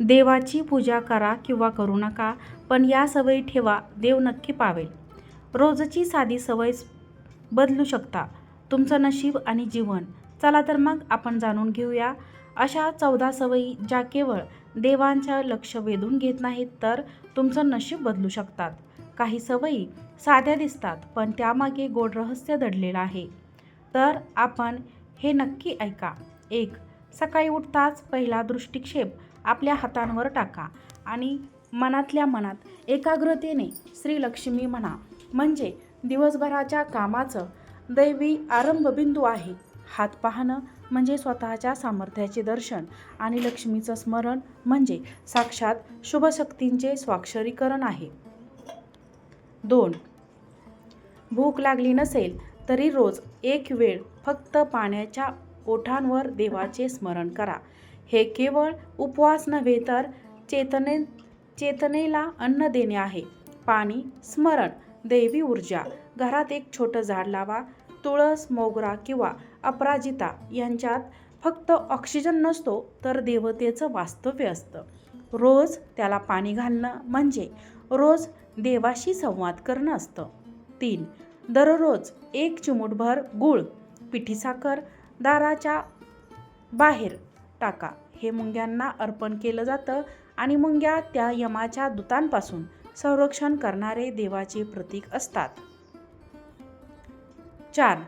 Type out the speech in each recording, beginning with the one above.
देवाची पूजा करा किंवा करू नका पण या सवयी ठेवा देव नक्की पावेल. रोजची साधी सवय बदलू शकता. तुमचं नशीब आणि जीवन. चला तर मग आपण जाणून घेऊया. अशा चौदा सवयी ज्या केवळ देवांच्या लक्ष वेधून घेत नाहीत तर तुमचं नशीब बदलू शकतात. काही सवयी साध्या दिसतात पण त्यामागे गोड रहस्य दडलेलं आहे. तर आपण हे नक्की ऐका. एक सकाळी उठताच पहिला दृष्टिक्षेप आपल्या हातांवर टाका आणि मनातल्या मनात एकाग्रतेने श्रीलक्ष्मी म्हणा. म्हणजे दिवसभराच्या कामाचं दैवी आरंभबिंदू आहे. हात पाहणं म्हणजे स्वतःच्या सामर्थ्याचे दर्शन आणि लक्ष्मीचं स्मरण म्हणजे साक्षात शुभशक्तींचे स्वाक्षरीकरण आहे. दोन. भूक लागली नसेल तरी रोज एक वेळ फक्त पाण्याच्या ओठांवर देवाचे स्मरण करा. हे केवळ उपवास नव्हे तर चेतने चेतनेला अन्न देणे आहे. पाणी स्मरण दैवी ऊर्जा घरात एक छोटं झाड लावा तुळस मोगरा किंवा अपराजिता यांच्यात फक्त ऑक्सिजन नसतो तर देवतेचं वास्तव्य असतं. रोज त्याला पाणी घालणं म्हणजे रोज देवाशी संवाद करणं असतं. तीन दररोज एक चिमूटभर गूळ पिठी साखर दाराच्या बाहेर टाका. हे मुंग्यांना अर्पण केलं जातं आणि मुंग्या त्या यमाच्या दूतांपासून संरक्षण करणारे देवाचे प्रतीक असतात. चार.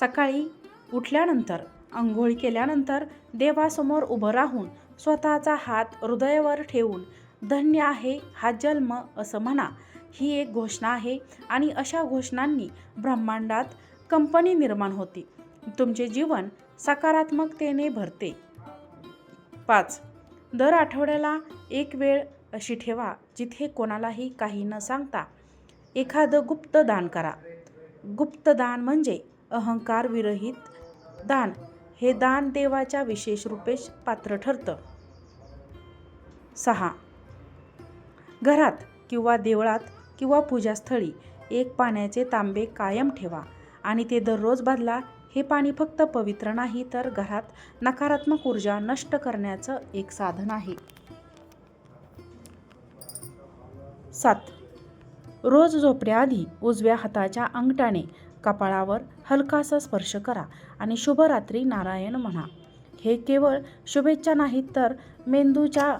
सकाळी उठल्यानंतर आंघोळ केल्यानंतर देवासमोर उभं राहून स्वतःचा हात हृदयावर ठेवून धन्य आहे हा जन्म असं म्हणा. ही एक घोषणा आहे आणि अशा घोषणांनी ब्रह्मांडात कंपनी निर्माण होते. तुमचे जीवन सकारात्मकतेने भरते. पाच. दर आठवड्याला एक वेळ अशी ठेवा जिथे कोणालाही काही न सांगता एखादं गुप्त दान करा. गुप्त दान म्हणजे अहंकार विरहित दान. हे दान देवाच्या विशेष रूपेश पात्र ठरतं. सहा. घरात किंवा देवळात किंवा पूजास्थळी एक पाण्याचे तांबे कायम ठेवा आणि ते दररोज बदला हे पाणी फक्त पवित्र नाही तर घरात नकारात्मक ऊर्जा नष्ट करण्याचं एक साधन आहे. सात. रोज झोपण्याआधी उजव्या हाताच्या अंगठाने कपाळावर हलकासा स्पर्श करा आणि शुभरात्री नारायण म्हणा. हे केवळ शुभेच्छा नाहीत तर मेंदूच्या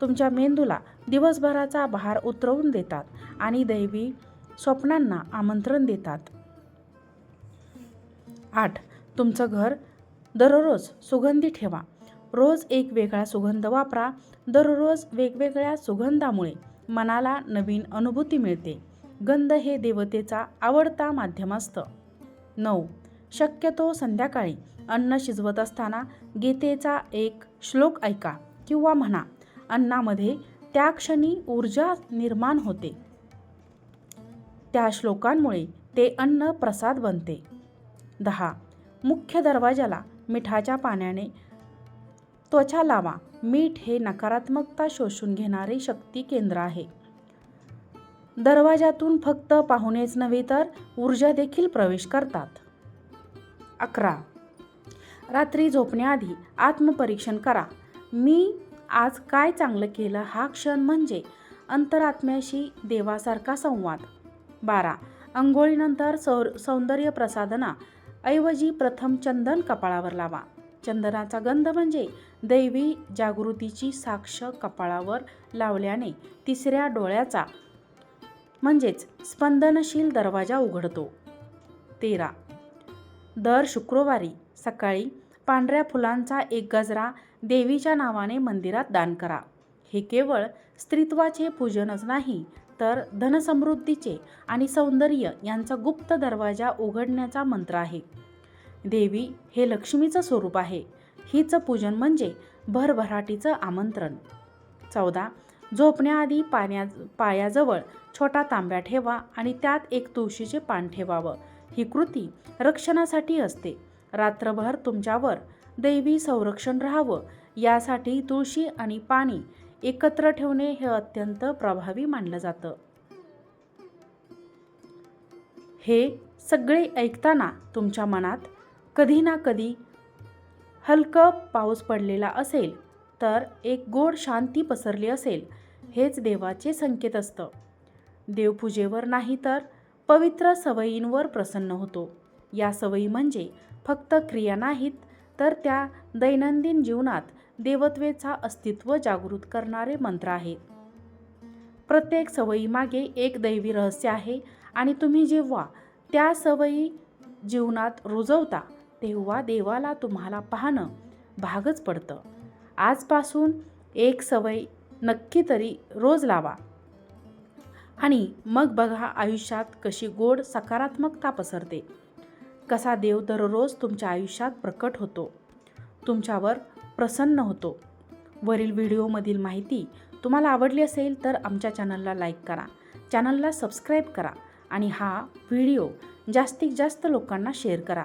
तुमच्या मेंदूला दिवसभराचा भार उतरवून देतात आणि दैवी स्वप्नांना आमंत्रण देतात. आठ. तुमचं घर दररोज सुगंधी ठेवा. रोज एक वेगळा सुगंध वापरा. दररोज वेगवेगळ्या सुगंधामुळे मनाला नवीन अनुभूती मिळते. गंध हे देवतेचा आवडता माध्यम असतं. नऊ. शक्यतो संध्याकाळी अन्न शिजवत असताना गीतेचा एक श्लोक ऐका किंवा म्हणा. अन्नामध्ये त्या क्षणी ऊर्जा निर्माण होते. त्या श्लोकांमुळे ते अन्न प्रसाद बनते. दहा. मुख्य दरवाजाला मिठाच्या पाण्याने त्वचा लावा. मीठ हे नकारात्मकता शोषून घेणारे शक्ती केंद्र आहे. दरवाजातून फक्त पाहुणेच नव्हे तर ऊर्जा देखील प्रवेश करतात. अकरा. रात्री झोपण्याआधी आत्मपरीक्षण करा. मी आज काय चांगलं केलं हा क्षण म्हणजे अंतरात्म्याशी देवासारखा संवाद. बारा. अंघोळीनंतर सौ सौंदर्य प्रसाधना ऐवजी प्रथम चंदन कपाळावर लावा. चंदनाचा गंध म्हणजे दैवी जागृतीची साक्ष कपाळावर लावल्याने तिसऱ्या डोळ्याचा म्हणजेच स्पंदनशील दरवाजा उघडतो. तेरा. दर शुक्रवारी सकाळी पांढऱ्या फुलांचा एक गजरा देवीच्या नावाने मंदिरात दान करा. हे केवळ स्त्रीत्वाचे पूजनच नाही तर धनसमृद्धीचे आणि सौंदर्य यांचा गुप्त दरवाजा उघडण्याचा मंत्र आहे. देवी हे लक्ष्मीचं स्वरूप आहे. हिचं पूजन म्हणजे भरभराटीचं आमंत्रण. चौदा. झोपण्याआधी पाण्या पायाजवळ छोटा तांब्या ठेवा आणि त्यात एक तुळशीचे पान ठेवावं. ही कृती रक्षणासाठी असते. रात्रभर तुमच्यावर दैवी संरक्षण राहावं. यासाठी तुळशी आणि पाणी एकत्र ठेवणे हे अत्यंत प्रभावी मानलं जातं. हे सगळे ऐकताना तुमच्या मनात कधी ना कधी हलकं पाऊस पडलेला असेल तर एक गोड शांती पसरली असेल हेच देवाचे संकेत असतं. देवपूजेवर नाही तर पवित्र सवयींवर प्रसन्न होतो. या सवयी म्हणजे फक्त क्रिया नाहीत तर त्या दैनंदिन जीवनात देवत्वेचा अस्तित्व जागृत करणारे मंत्र आहेत. प्रत्येक सवयीमागे एक दैवी रहस्य आहे आणि तुम्ही जेव्हा त्या सवयी जीवनात रुजवता तेव्हा देवाला तुम्हाला पाहणं भागच पडतं. आजपासून एक सवय नक्की तरी रोज लावा. आणि मग बघा आयुष्यात कशी गोड सकारात्मकता पसरते. कसा देव दररोज तुमच्या आयुष्यात प्रकट होतो. तुमच्यावर प्रसन्न होतो. वरील व्हिडिओमधील माहिती तुम्हाला आवडली असेल तर आमच्या चॅनलला लाईक करा. चॅनलला सबस्क्राईब करा आणि हा व्हिडिओ जास्तीत जास्त लोकांना शेअर करा.